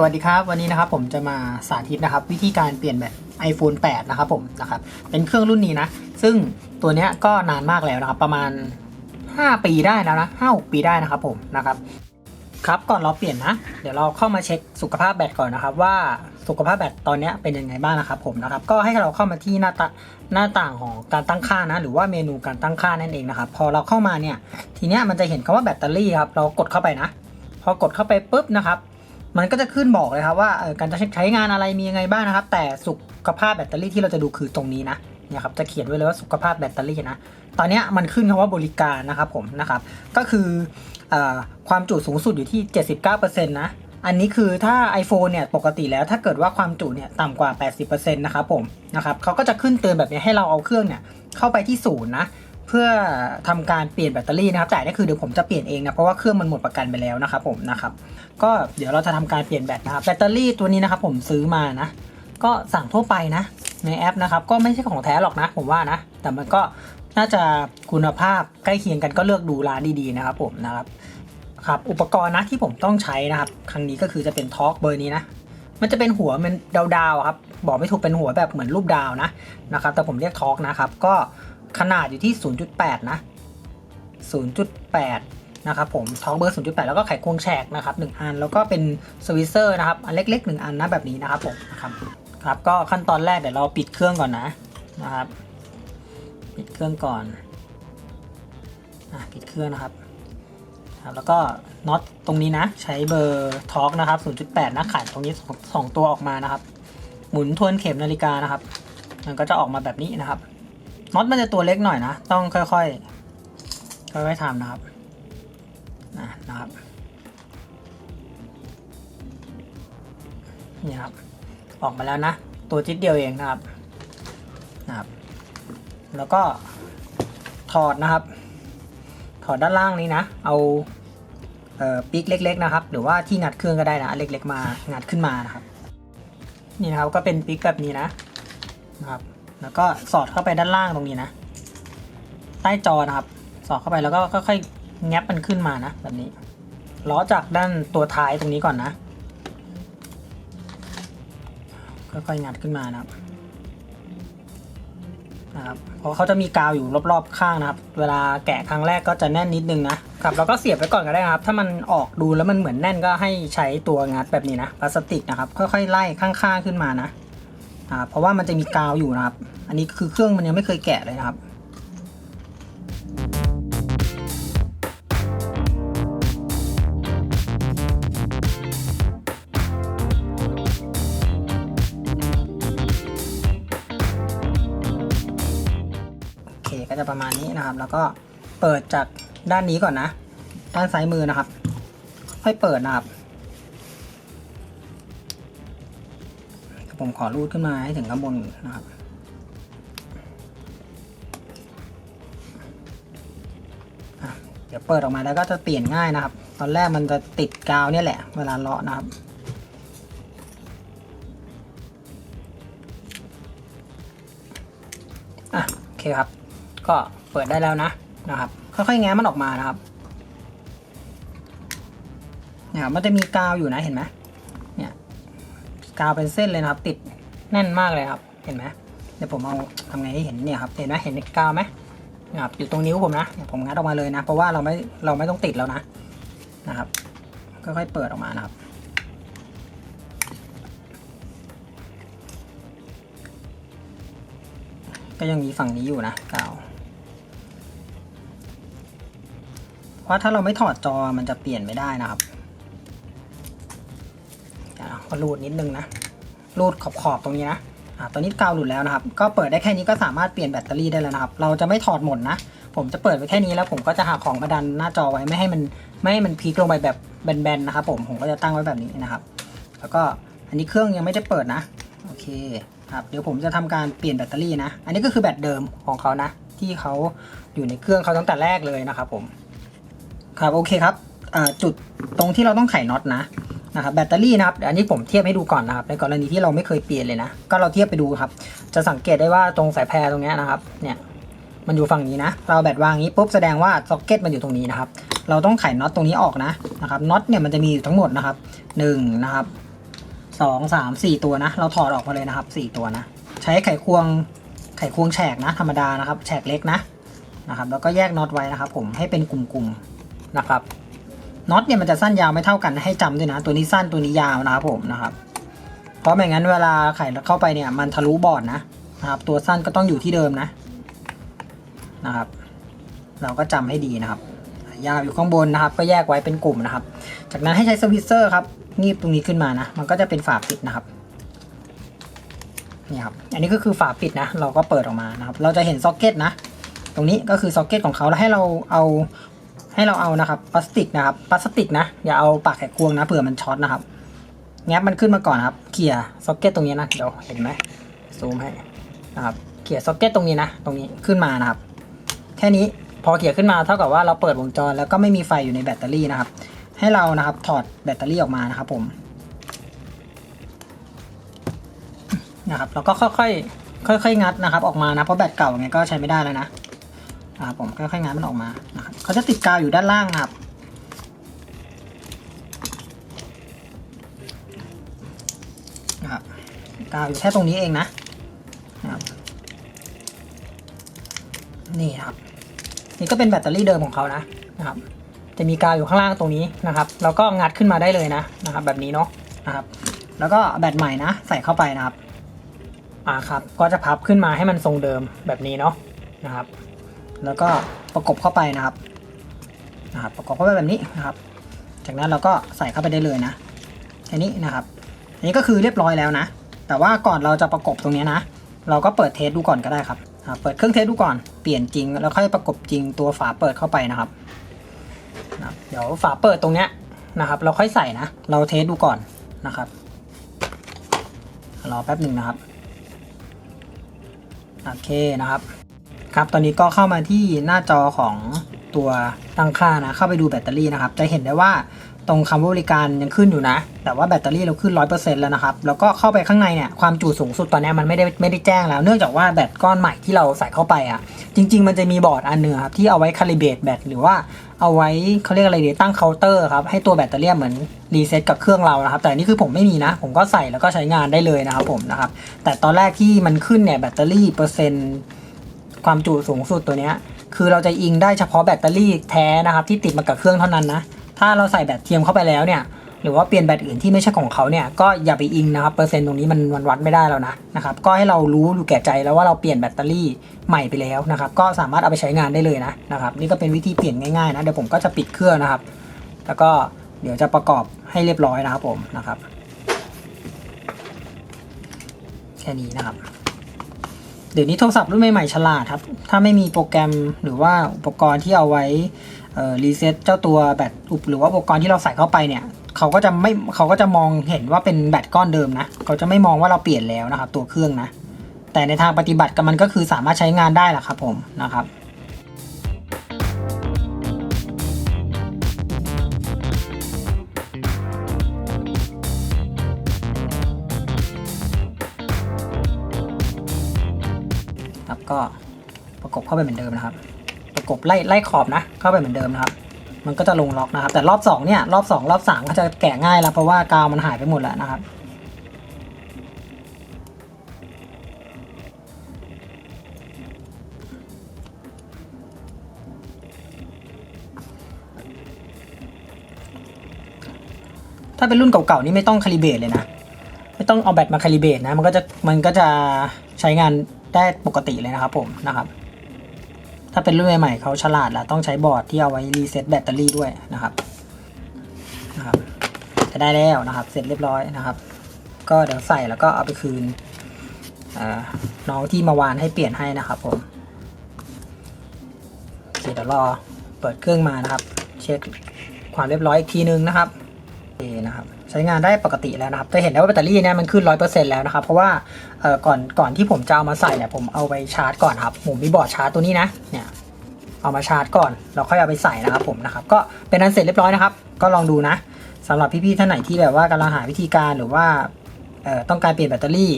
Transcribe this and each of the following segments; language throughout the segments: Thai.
สวัสดีครับ วันนี้นะครับผมจะมาสาธิตนะครับ วิธีการเปลี่ยนแบต iPhone 8 นะครับผมนะครับเป็นเครื่องรุ่นนี้นะ ซึ่งตัวนี้ก็นานมากแล้วนะครับ ประมาณ 5 ปีได้แล้วนะ5 6ปีได้นะครับผมนะครับครับก่อนเราเปลี่ยนนะ เดี๋ยวเราเข้ามาเช็คสุขภาพแบตก่อนนะครับ ว่าสุขภาพแบตตอนนี้เป็นยังไงบ้างนะครับผมนะครับ ก็ให้เราเข้ามาที่หน้าตาหน้าต่างของการตั้งค่านะ หรือว่าเมนูการตั้งค่านั่นเองนะครับ พอเราเข้ามาเนี่ย ทีเนี้ยมันจะเห็นคำว่าแบตเตอรี่ครับ เรากดเข้าไปนะ พอกดเข้าไปปุ๊บนะครับ มันก็จะขึ้นบอกเลยครับว่าการจะใช้งานอะไรมียังไงบ้างนะครับ แต่สุขภาพแบตเตอรี่ที่เราจะดูคือตรงนี้นะเนี่ยครับจะเขียนไว้เลยว่าสุขภาพแบตเตอรี่นะ ตอนนี้มันขึ้นคำว่าบริการนะครับผมนะครับ ก็คือเออความจุสูงสุดอยู่ที่ 79%นะ อันนี้คือถ้า iPhone เนี่ยปกติแล้วถ้าเกิดว่าความจุเนี่ยต่ำกว่า 80%นะครับผมนะครับเขาก็จะขึ้นเตือนแบบนี้ให้เราเอาเครื่องเนี่ยเข้าไปที่ศูนย์นะ เพื่อทำการเปลี่ยนแบตเตอรี่นะครับแต่นี่คือเดี๋ยวผมจะเปลี่ยนเองนะเพราะว่าเครื่องมันหมดประกันไปแล้วนะครับผมนะครับก็เดี๋ยวเราจะทำการเปลี่ยนแบตนะครับแบตเตอรี่ตัวนี้นะครับผมซื้อมานะก็สั่งทั่วไปนะในแอปนะครับก็ไม่ใช่ของแท้หรอกนะผมว่านะ แต่มันก็น่าจะคุณภาพใกล้เคียงกันก็เลือกดูร้านดีๆนะครับผมนะครับครับอุปกรณ์นะที่ผมต้องใช้นะครับครั้งนี้ก็คือจะเป็นทอร์กเบอร์นี้นะมันจะเป็นหัวมันดาวๆครับบอกไม่ถูกเป็นหัวแบบเหมือนรูปดาวนะนะครับแต่ผมเรียกทอร์กนะครับก็ ขนาดอยู่ที่ 0.8 นะ 0.8 นะครับผมทอกเบอร์ 0.8 แล้วก็ไขควงแฉกนะครับ 1 อัน แล้วก็เป็นสวิเซอร์นะครับ อันเล็ก ๆ 1 อันนะแบบนี้นะครับผมนะครับครับ ก็ขั้นตอนแรกเดี๋ยวเราปิดเครื่องก่อนนะนะครับ ปิดเครื่องก่อนอะปิดเครื่องนะครับครับแล้วก็น็อตตรงนี้นะ ใช้เบอร์ท็อกนะครับ 0.8 นะขันตรงนี้สองสองตัวออกมานะครับ หมุนทวนเข็มนาฬิกานะครับ มันก็จะออกมาแบบนี้นะครับ น็อตมันจะตัวเล็กหน่อยนะ ต้องค่อยๆ ค่อยๆทำนะครับนะนะครับนี่ครับ ออกมาแล้วนะ ตัวจิดเดียวเองนะครับนะครับ แล้วก็ถอดนะครับ ถอดด้านล่างนี้นะ เอาเอ่อปิกเล็ก ๆ นะครับ หรือว่าที่งัดเครื่องก็ได้นะเล็ก ๆ มางัดขึ้นมานะครับ นี่นะครับก็เป็นปิกแบบนี้นะนะครับ แล้วก็สอดเข้าไปด้านล่างตรงนี้นะ ใต้จอนะครับ สอดเข้าไปแล้วก็ค่อยๆแงบมันขึ้นมานะแบบนี้ล้อจากด้านตัวท้ายตรงนี้ก่อนนะค่อยๆงัดขึ้นมานะครับนะครับเพราะเขาจะมีกาวอยู่รอบๆข้างนะครับ เวลาแกะครั้งแรกก็จะแน่นนิดนึงนะครับเราก็เสียบไว้ก่อนก็ได้นะครับ ถ้ามันออกดูแล้วมันเหมือนแน่นก็ให้ใช้ตัวงัดแบบนี้นะพลาสติกนะครับ ค่อยๆไล่ข้างๆขึ้นมานะ อ่าเพราะว่ามันจะมีกาวอยู่นะครับ อันนี้คือเครื่องมันยังไม่เคยแกะเลยนะครับโอเคก็จะประมาณนี้นะครับ แล้วก็เปิดจากด้านนี้ก่อนนะ ด้านซ้ายมือนะครับ ค่อยเปิดนะครับ ผมขอรูดขึ้นมาให้ถึงข้างบนนะครับเดี๋ยวเปิดออกมาแล้วก็จะเปลี่ยนง่ายนะครับ ตอนแรกมันจะติดกาวเนี่ยแหละ เวลาเลาะนะครับอะโอเคครับ ก็เปิดได้แล้วนะนะครับ ค่อยๆแง้มมันออกมานะครับเนี่ยครับมันจะมีกาวอยู่นะเห็นไหม กาวเป็นเส้นเลยนะครับ ติดแน่นมากเลยครับ เห็นไหมเดี๋ยวผมเอาทำไงให้เห็นเนี่ยครับ เห็นไหมเห็นกาวไหมนี่ยครับอยู่ตรงนิ้วผมนะเนี่ยผมงัดออกมาเลยนะ เพราะว่าเราไม่เราไม่ต้องติดแล้วนะนะครับค่อยๆเปิดออกมานะครับก็ยังมีฝั่งนี้อยู่นะกาวเพราะถ้าเราไม่ถอดจอมันจะเปลี่ยนไม่ได้นะครับก็รูดนิดนึงนะ รูดขอบขอบๆตรงนี้นะอ่าตอนนี้กาวหลุดแล้วนะครับ ก็เปิดได้แค่นี้ก็สามารถเปลี่ยนแบตเตอรี่ได้แล้วนะครับ เราจะไม่ถอดหมดนะ ผมจะเปิดไว้แค่นี้แล้วผมก็จะหาของมาดันหน้าจอไว้ไม่ให้มันไม่ให้มันพลิกลงไปแบบแบนๆนะครับ ผมผมก็จะตั้งไว้แบบนี้นะครับ แล้วก็อันนี้เครื่องยังไม่ได้เปิดนะโอเคครับเดี๋ยวผมจะทำการเปลี่ยนแบตเตอรี่นะ อันนี้ก็คือแบตเดิมของเขานะ ที่เขาอยู่ในเครื่องเขาตั้งแต่แรกเลยนะครับผม ครับโอเคครับจุดตรงที่เราต้องไขน็อตนะ นะครับแบตเตอรี่นะครับเดี๋ยวอันนี้ผมเทียบให้ดูก่อนนะครับในกรณีที่เราไม่เคยเปลี่ยนเลยนะ ก็เราเทียบไปดูครับ จะสังเกตได้ว่าตรงสายแพรตรงเนี้ยนะครับเนี่ยมันอยู่ฝั่งนี้นะ เราแบตวางอย่างนี้ปุ๊บแสดงว่าซ็อกเก็ตมันอยู่ตรงนี้นะครับ เราต้องไขน็อตตรงนี้ออกนะนะครับน็อตเนี่ยมันจะมีอยู่ทั้งหมดนะครับหนึ่งนะครับสองสามสี่ตัวนะ เราถอดออกมาเลยนะครับสี่ตัวนะ ใช้ไขควงไขควงแฉกนะธรรมดานะครับแฉกเล็กนะนะครับ แล้วก็แยกน็อตไว้นะครับ ผมให้เป็นกลุ่มๆนะครับ น็อตเนี่ยมันจะสั้นยาวไม่เท่ากันให้จำด้วยนะ ตัวนี้สั้นตัวนี้ยาวนะครับผมนะครับ เพราะไม่งั้นเวลาไขเข้าไปเนี่ยมันทะลุบอร์ดนะนะครับ ตัวสั้นก็ต้องอยู่ที่เดิมนะนะครับ เราก็จำให้ดีนะครับ ยาวอยู่ข้างบนนะครับ ก็แยกไว้เป็นกลุ่มนะครับ จากนั้นให้ใช้สวิตเซอร์ครับงีบตรงนี้ขึ้นมานะ มันก็จะเป็นฝาปิดนะครับนี่ครับ อันนี้ก็คือฝาปิดนะ เราก็เปิดออกมานะครับ เราจะเห็นซ็อกเก็ตนะ ตรงนี้ก็คือซ็อกเก็ตของเขาแล้วให้เราเอา ให้เราเอานะครับพลาสติกนะครับพลาสติกนะอย่าเอาปากแขกควงนะเผื่อมันช็อตนะครับแงบมันขึ้นมาก่อนครับเขี่ยซ็อกเก็ตตรงนี้นะเดี๋ยวเห็นไหมซูมให้นะครับเขี่ยซ็อกเก็ตตรงนี้นะตรงนี้ขึ้นมานะครับ แค่นี้พอเขี่ยขึ้นมาเท่ากับว่าเราเปิดวงจรแล้วก็ไม่มีไฟอยู่ในแบตเตอรี่นะครับ ให้เรานะครับถอดแบตเตอรี่ออกมานะครับผมนะครับแล้วก็ค่อยๆค่อยๆงัดนะครับ ออกมานะเพราะแบตเก่าไงก็ใช้ไม่ได้แล้วนะนะครับผมค่อยๆงัดมันออกมา เขาจะติดกาวอยู่ด้านล่างนะครับ นะครับกาวอยู่แค่ตรงนี้เองนะนะครับนี่ครับ นี่ก็เป็นแบตเตอรี่เดิมของเขานะนะครับ จะมีกาวอยู่ข้างล่างตรงนี้นะครับ แล้วก็งัดขึ้นมาได้เลยนะนะครับ แบบนี้เนาะนะครับ แล้วก็แบตใหม่นะ ใส่เข้าไปนะครับอ่าครับ ก็จะพับขึ้นมาให้มันทรงเดิมแบบนี้เนาะนะครับ แล้วก็ประกบเข้าไปนะครับ นะครับประกอบเข้าไปแบบนี้นะครับ จากนั้นเราก็ใส่เข้าไปได้เลยนะแค่นี้นะครับอันนี้ก็คือเรียบร้อยแล้วนะ แต่ว่าก่อนเราจะประกบตรงนี้นะ เราก็เปิดเทสดูก่อนก็ได้ครับเปิดเครื่องเทสดูก่อนเปลี่ยนจริง แล้วค่อยประกบจริงตัวฝาเปิดเข้าไปนะครับนะครับเดี๋ยวฝาเปิดตรงเนี้ยนะครับ เราค่อยใส่นะ เราเทสดูก่อนนะครับรอแป๊บหนึ่งนะครับโอเคนะครับ ครับตอนนี้ก็เข้ามาที่หน้าจอของ ตัวตั้งค่านะ เข้าไปดูแบตเตอรี่นะครับ จะเห็นได้ว่าตรงคำว่าบริการยังขึ้นอยู่นะ แต่ว่าแบตเตอรี่เราขึ้น 100%แล้วนะครับ แล้วก็เข้าไปข้างในเนี่ยความจุสูงสุดตอนนี้มันไม่ได้ไม่ได้แจ้งแล้ว เนื่องจากว่าแบตก้อนใหม่ที่เราใส่เข้าไปอะ จริง ๆ มันจะมีบอร์ดอันหนึงครับที่เอาไว้คาลิเบตแบตหรือว่าเอาไว้เขาเรียกอะไรดีตั้งเคาน์เตอร์ครับให้ตัวแบตเตอรี่เหมือนรีเซ็ตกับเครื่องเรานะครับ แต่นนี่คือผมไม่มีนะ ผมก็ใส่แล้วก็ใช้งานได้เลยนะครับผมนะครับแต่ตอนแรกที่มันขึ้นเนี่ยแบตเตอรี่เปอร์เซ็นต์ความจุสูงสุดตัวเนี้ย คือเราจะอิงได้เฉพาะแบตเตอรี่แท้นะครับที่ติดมากับเครื่องเท่านั้นนะ ถ้าเราใส่แบตเทียมเข้าไปแล้วเนี่ยหรือว่าเปลี่ยนแบตอื่นที่ไม่ใช่ของเขาเนี่ยก็อย่าไปอิงนะครับเปอร์เซ็นต์ตรงนี้มันวัดไม่ได้แล้วนะนะครับก็ให้เรารู้อยู่แก่ใจแล้วว่าเราเปลี่ยนแบตเตอรี่ใหม่ไปแล้วนะครับก็สามารถเอาไปใช้งานได้เลยนะนะครับนี่ก็เป็นวิธีเปลี่ยนง่ายๆนะเดี๋ยวผมก็จะปิดเครื่องนะครับ แล้วก็เดี๋ยวจะประกอบให้เรียบร้อยนะครับผมนะครับแค่นี้นะครับ ดี๋ยวนี้โทรศัพท์รุ่นใหม่ๆฉลาดครับ ถ้าไม่มีโปรแกรมหรือว่าอุปกรณ์ที่เอาไว้รีเซ็ตเจ้าตัวแบตอุปหรือว่าอุปกรณ์ที่เราใส่เข้าไปเนี่ยเขาก็จะไม่เขาก็จะมองเห็นว่าเป็นแบตก้อนเดิมนะเขาจะไม่มองว่าเราเปลี่ยนแล้วนะครับตัวเครื่องนะแต่ในทางปฏิบัติกับมันก็คือสามารถใช้งานได้แหละครับผมนะครับ ก็ประกบเข้าไปเหมือนเดิมนะครับ ประกบไล่ไล่ขอบนะ เข้าไปเหมือนเดิมนะครับ มันก็จะลงล็อกนะครับ แต่รอบสองเนี่ยรอบสองรอบสามก็จะแกะง่ายแล้วเพราะว่ากาวมันหายไปหมดแล้วนะครับถ้าเป็นรุ่นเก่าๆนี่ไม่ต้องคาลิเบตเลยนะ ไม่ต้องเอาแบตมาคาลิเบตนะ มันก็จะมันก็จะใช้งาน ได้ปกติเลยนะครับผมนะครับ ถ้าเป็นรุ่นใหม่เขาฉลาดแล้วต้องใช้บอร์ดที่เอาไว้รีเซ็ตแบตเตอรี่ด้วยนะครับนะครับจะได้แล้วนะครับ เสร็จเรียบร้อยนะครับ ก็เดี๋ยวใส่แล้วก็เอาไปคืนน้องที่มาวานให้เปลี่ยนให้นะครับผมเคเดี๋ยวรอเปิดเครื่องมานะครับ เช็คความเรียบร้อยอีกทีนึงนะครับ ใช้งานได้ปกติแล้วนะครับ จะเห็นได้ว่าแบตเตอรี่เนี่ยมันขึ้นร้อยเปอร์เซ็นต์แล้วนะครับ เพราะว่าเอ่อก่อนก่อนที่ผมจะเอามาใส่เนี่ยผมเอาไปชาร์จก่อนครับผมมีบอร์ดชาร์จตัวนี้นะเนี่ยเอามาชาร์จก่อนเราค่อยเอาไปใส่นะครับผมนะครับก็เป็นอันเสร็จเรียบร้อยนะครับ ก็ลองดูนะสำหรับพี่ๆท่านไหนที่แบบว่ากำลังหาวิธีการหรือว่าเอ่อต้องการเปลี่ยนแบตเตอรี่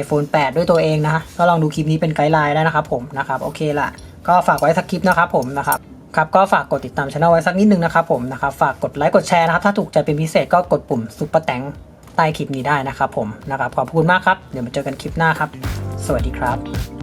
iPhone 8 ด้วยตัวเองนะก็ลองดูคลิปนี้เป็นไกด์ไลน์ได้นะครับผมนะครับโอเคละก็ฝากไว้สักคลิปนะครับผมนะครับ ครับก็ฝากกดติดตามช anel ไว้สักนิดนึงนะครับผมนะครับฝากกดไลค์กดแชร์นะครับถ้าถูกใจเป็นพิเศษก็กดปุ่มซุปเปอร์แตงใต้คลิปนี้ได้นะครับผมนะครับขอบคุณมากครับเดี๋ยวมาเจอกันคลิปหน้าครับ สวัสดีครับ